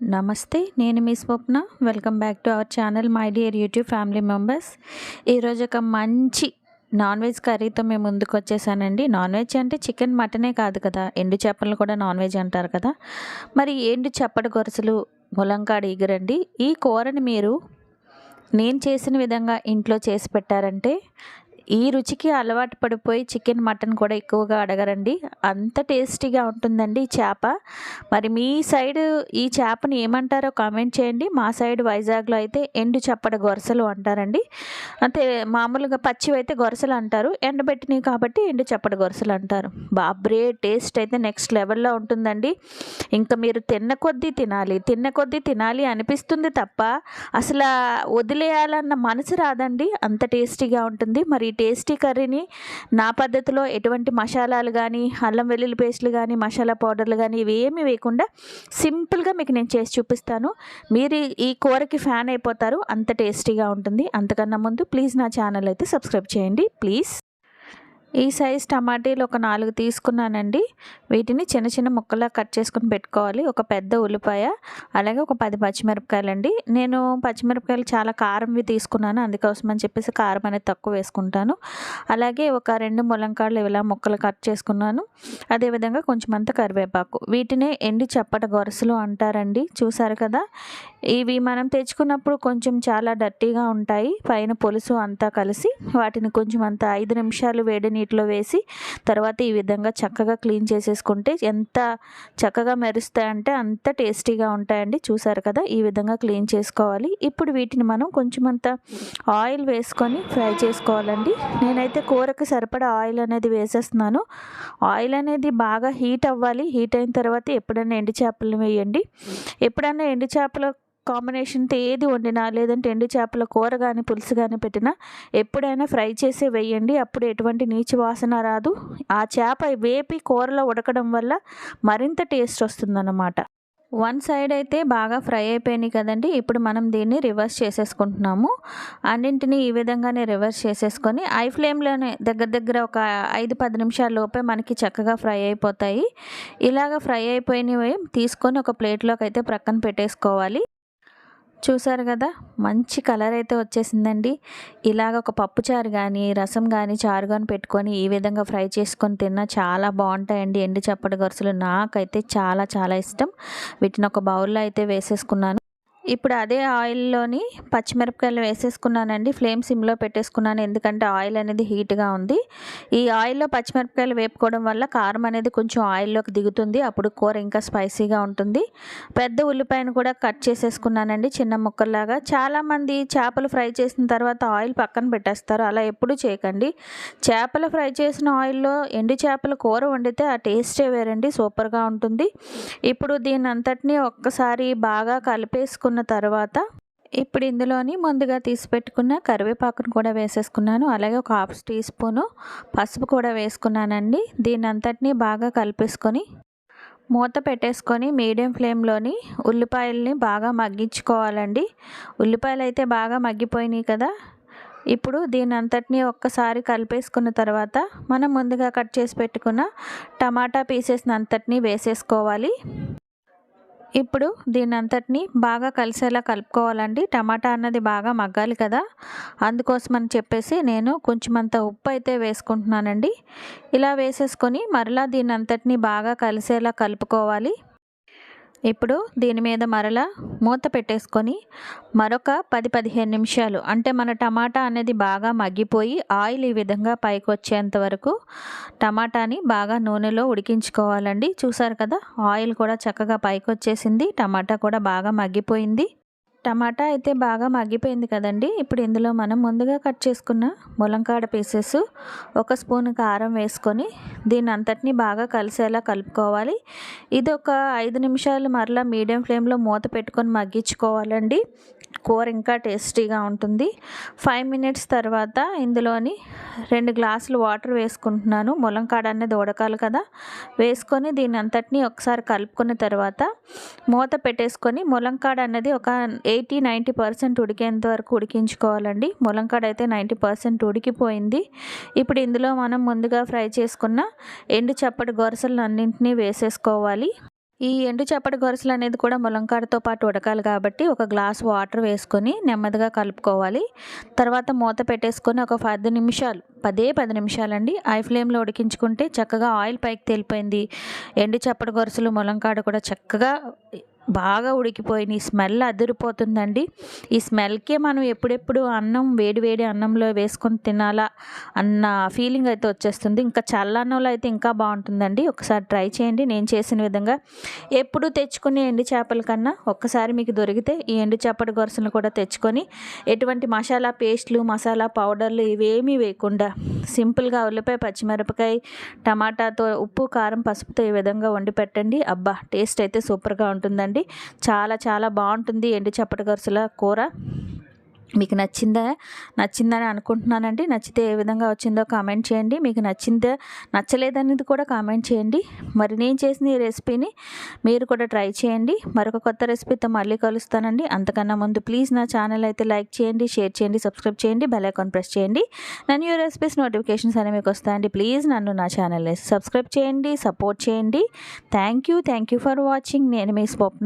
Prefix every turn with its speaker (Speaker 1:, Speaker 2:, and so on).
Speaker 1: నమస్తే నేను మీ Swapna. Welcome back to our channel my dear YouTube family members. ఈరోజు ఒక మంచి నాన్ వెజ్ కర్రీతో మేము ముందుకు వచ్చేసానండి. నాన్ వెజ్ అంటే చికెన్ మటనే కాదు కదా ఎండు చేపలు కూడా నాన్ వెజ్ అంటారు కదా. మరి ఎండు చప్పటి గొరసలు ములంకాడ ఇగరండి ఈ కూరని మీరు నేను చేసిన విధంగా ఇంట్లో చేసి పెట్టారంటే ఈ రుచికి అలవాటు పడిపోయి చికెన్ మటన్ కూడా ఎక్కువగా అడగరండి. అంత టేస్టీగా ఉంటుందండి ఈ చేప. మరి మీ సైడ్ ఈ చేపని ఏమంటారో కామెంట్ చేయండి. మా సైడ్ వైజాగ్లో అయితే ఎండు చప్పడ గొరసలు అంటారండి. అంటే మామూలుగా పచ్చివి అయితే గొరసలు అంటారు. ఎండబెట్టినవి కాబట్టి ఎండు చప్పడ గొరసలు అంటారు. బాబ్రే టేస్ట్ అయితే నెక్స్ట్ లెవెల్లో ఉంటుందండి. ఇంకా మీరు తిన్న కొద్దీ తినాలి. తిన్న కొద్దీ తినాలి అనిపిస్తుంది తప్ప అసలు వదిలేయాలన్న మనసు రాదండి. అంత టేస్టీగా ఉంటుంది. మరి టేస్టీ కర్రీని నా పద్ధతిలో ఎటువంటి మసాలాలు కానీ అల్లం వెల్లుల్లి పేస్ట్లు కానీ మసాలా పౌడర్లు కానీ ఇవి ఏమీ వేయకుండా సింపుల్గా మీకు నేను చేసి చూపిస్తాను. మీరు ఈ కూరకి ఫ్యాన్ అయిపోతారు అంత టేస్టీగా ఉంటుంది. అంతకన్నా ముందు ప్లీజ్ నా ఛానల్ అయితే సబ్స్క్రైబ్ చేయండి. ప్లీజ్. ఈ సైజ్ టమాటీలు ఒక నాలుగు తీసుకున్నానండి. వీటిని చిన్న చిన్న ముక్కలా కట్ చేసుకుని పెట్టుకోవాలి. ఒక పెద్ద ఉల్లిపాయ అలాగే ఒక పది పచ్చిమిరపకాయలు అండి నేను పచ్చిమిరపకాయలు చాలా కారంవి తీసుకున్నాను. అందుకోసం అని చెప్పేసి కారం అనేది తక్కువ వేసుకుంటాను. అలాగే ఒక రెండు ములంకాళ్ళు ఇలా ముక్కలు కట్ చేసుకున్నాను. అదేవిధంగా కొంచెం అంత కరివేపాకు. వీటినే ఎండి చప్పట గొరసలు అంటారండి. చూసారు కదా? ఇవి మనం తెచ్చుకున్నప్పుడు కొంచెం చాలా డర్టీగా ఉంటాయి. పైన పులుసు అంతా కలిసి వాటిని కొంచెం అంత ఐదు నిమిషాలు వేడి నీటిలో వేసి తర్వాత ఈ విధంగా చక్కగా క్లీన్ చేసేసుకుంటే ఎంత చక్కగా మెరుస్తాయంటే అంత టేస్టీగా ఉంటాయండి. చూసారు కదా ఈ విధంగా క్లీన్ చేసుకోవాలి. ఇప్పుడు వీటిని మనం కొంచెం అంత ఆయిల్ వేసుకొని ఫ్రై చేసుకోవాలండి. నేనైతే కూరకు సరిపడా ఆయిల్ అనేది వేసేస్తున్నాను. ఆయిల్ అనేది బాగా హీట్ అవ్వాలి. హీట్ అయిన తర్వాత ఎప్పుడైనా ఎండు చేపలు వేయండి. ఎప్పుడైనా ఎండు చేపల కాంబినేషన్తో ఏది వండినా లేదంటే ఎండు చేపల కూర కానీ పులుసు కానీ పెట్టినా ఎప్పుడైనా ఫ్రై చేసి వేయండి. అప్పుడు ఎటువంటి నీచు వాసన రాదు. ఆ చేప వేపి కూరలో ఉడకడం వల్ల మరింత టేస్ట్ వస్తుందన్నమాట. వన్ సైడ్ అయితే బాగా ఫ్రై అయిపోయినాయి కదండి. ఇప్పుడు మనం దీన్ని రివర్స్ చేసేసుకుంటున్నాము. అన్నింటినీ ఈ విధంగానే రివర్స్ చేసేసుకొని ఐ ఫ్లేమ్లోనే దగ్గర దగ్గర ఒక ఐదు పది నిమిషాల లోపే మనకి చక్కగా ఫ్రై అయిపోతాయి. ఇలాగ ఫ్రై అయిపోయినవి తీసుకొని ఒక ప్లేట్లోకి అయితే ప్రక్కన పెట్టేసుకోవాలి. చూసారు కదా మంచి కలర్ అయితే వచ్చేసిందండి. ఇలాగ ఒక పప్పుచారు కానీ రసం కానీ చారు కానీ పెట్టుకొని ఈ విధంగా ఫ్రై చేసుకొని తిన్నా చాలా బాగుంటాయండి. ఎండు చప్పటి గొరుసలు నాకైతే చాలా చాలా ఇష్టం. వీటిని ఒక బౌల్లో అయితే వేసేసుకున్నాను. ఇప్పుడు అదే ఆయిల్లోని పచ్చిమిరపకాయలు వేసేసుకున్నానండి. ఫ్లేమ్ సిమ్లో పెట్టేసుకున్నాను. ఎందుకంటే ఆయిల్ అనేది హీట్గా ఉంది. ఈ ఆయిల్లో పచ్చిమిరపకాయలు వేపుకోవడం వల్ల కారం అనేది కొంచెం ఆయిల్లోకి దిగుతుంది. అప్పుడు కూర ఇంకా స్పైసీగా ఉంటుంది. పెద్ద ఉల్లిపాయను కూడా కట్ చేసేసుకున్నానండి చిన్న ముక్కల్లాగా. చాలామంది చేపలు ఫ్రై చేసిన తర్వాత ఆయిల్ పక్కన పెట్టేస్తారు. అలా ఎప్పుడూ చేయకండి. చేపలు ఫ్రై చేసిన ఆయిల్లో ఎండు చేపల కూర వండితే ఆ టేస్టే వేరండి. సూపర్గా ఉంటుంది. ఇప్పుడు దీని అంతటినీ ఒక్కసారి బాగా కలిపేసుకున్న వేసుకున్న తర్వాత ఇప్పుడు ఇందులోని ముందుగా తీసి పెట్టుకున్న కరివేపాకును కూడా వేసేసుకున్నాను. అలాగే ఒక హాఫ్ టీ స్పూను పసుపు కూడా వేసుకున్నానండి. దీని అంతటినీ బాగా కలిపేసుకొని మూత పెట్టేసుకొని మీడియం ఫ్లేమ్లోని ఉల్లిపాయల్ని బాగా మగ్గించుకోవాలండి. ఉల్లిపాయలు అయితే బాగా మగ్గిపోయినాయి కదా. ఇప్పుడు దీని అంతటినీ ఒక్కసారి కలిపేసుకున్న తర్వాత మనం ముందుగా కట్ చేసి పెట్టుకున్న టమాటా పీసెస్ని అంతటినీ వేసేసుకోవాలి. ఇప్పుడు దీని అంతటిని బాగా కలిసేలా కలుపుకోవాలండి. టమాటా అన్నది బాగా మగ్గాలి కదా. అందుకోసం అని చెప్పేసి నేను కొంచెం అంత ఉప్పు అయితే వేసుకుంటున్నానండి. ఇలా వేసేసుకొని మరలా దీని అంతటిని బాగా కలిసేలా కలుపుకోవాలి. ఇప్పుడు దీని మీద మరలా మూత పెట్టేసుకొని మరొక పది పదిహేను నిమిషాలు. అంటే మన టమాటా అనేది బాగా మగ్గిపోయి ఆయిల్ ఈ విధంగా పైకి వచ్చేంత వరకు టమాటాని బాగా నూనెలో ఉడికించుకోవాలండి. చూసారు కదా ఆయిల్ కూడా చక్కగా పైకి వచ్చేసింది టమాటా కూడా బాగా మగ్గిపోయింది. టమాటా అయితే బాగా మగ్గిపోయింది కదండి. ఇప్పుడు ఇందులో మనం ముందుగా కట్ చేసుకున్న ములంకాడ పీసెస్ ఒక స్పూన్ కారం వేసుకొని దీని అంతటిని బాగా కలిసేలా కలుపుకోవాలి. ఇది ఒక ఐదు నిమిషాలు మరలా మీడియం ఫ్లేమ్లో మూత పెట్టుకొని మగ్గించుకోవాలండి. కూర ఇంకా టేస్టీగా ఉంటుంది. ఫైవ్ మినిట్స్ తర్వాత ఇందులోని రెండు గ్లాసులు వాటర్ వేసుకుంటున్నాను. ములంకాడ అనేది ఉడకాలి కదా. వేసుకొని దీని అంతటిని ఒకసారి కలుపుకున్న తర్వాత మూత పెట్టేసుకొని ములంకాడ అనేది ఒక ఎయిటీ నైంటీ పర్సెంట్ ఉడికేంత వరకు ఉడికించుకోవాలండి. ములంకాడ అయితే నైంటీ పర్సెంట్ ఉడికిపోయింది. ఇప్పుడు ఇందులో మనం ముందుగా ఫ్రై చేసుకున్న ఎండు చప్పటి గొరసలు అన్నింటినీ వేసేసుకోవాలి. ఈ ఎండు చప్పటి గొరసలు అనేది కూడా ములంకాడతో పాటు ఉడకాలి కాబట్టి ఒక గ్లాస్ వాటర్ వేసుకొని నెమ్మదిగా కలుపుకోవాలి. తర్వాత మూత పెట్టేసుకొని ఒక పది నిమిషాలు పదే పది నిమిషాలండి ఐ ఫ్లేమ్లో ఉడికించుకుంటే చక్కగా ఆయిల్ పైకి తేలిపోయింది. ఎండు చప్పటి గొరసలు ములంకాడ కూడా చక్కగా బాగా ఉడికిపోయినాయి స్మెల్ అదిరిపోతుందండి. ఈ స్మెల్కే మనం ఎప్పుడెప్పుడు అన్నం వేడి వేడి అన్నంలో వేసుకొని తినాలా అన్న ఫీలింగ్ అయితే వచ్చేస్తుంది. ఇంకా చల్లన్నంలో అయితే ఇంకా బాగుంటుందండి. ఒకసారి ట్రై చేయండి. నేను చేసిన విధంగా ఎప్పుడు తెచ్చుకునే ఎండు చేపల కన్నా ఒక్కసారి మీకు దొరికితే ఈ ఎండు చేపల గొరసలు కూడా తెచ్చుకొని ఎటువంటి మసాలా పేస్ట్లు మసాలా పౌడర్లు ఇవేమీ వేయకుండా సింపుల్గా ఉల్లిపాయ పచ్చిమిరపకాయ టమాటాతో ఉప్పు కారం పసుపుతో ఈ విధంగా వండి పెట్టండి. అబ్బా టేస్ట్ అయితే సూపర్గా ఉంటుందండి. చాలా చాలా బాగుంటుంది. ఎండి చప్పటి గరుసుల కూర? మీకు నచ్చిందా? నచ్చిందని అనుకుంటున్నానండి. నచ్చితే ఏ విధంగా వచ్చిందో కామెంట్ చేయండి. మీకు నచ్చిందా నచ్చలేదనేది కూడా కామెంట్ చేయండి. మరి నేను చేసిన ఈ రెసిపీని మీరు కూడా ట్రై చేయండి. మరొక కొత్త రెసిపీతో మళ్ళీ కలుస్తానండి. అంతకన్నా ముందు ప్లీజ్ నా ఛానల్ అయితే లైక్ చేయండి షేర్ చేయండి సబ్స్క్రైబ్ చేయండి బెల్ ఐకాన్ ప్రెస్ చేయండి. నా న్యూ రెసిపీస్ నోటిఫికేషన్స్ అనేవి మీకు వస్తాయండి. ప్లీజ్ నన్ను నా ఛానల్ సబ్స్క్రైబ్ చేయండి సపోర్ట్ చేయండి. Thank you. Thank you for watching. నేను మీ స్వప్న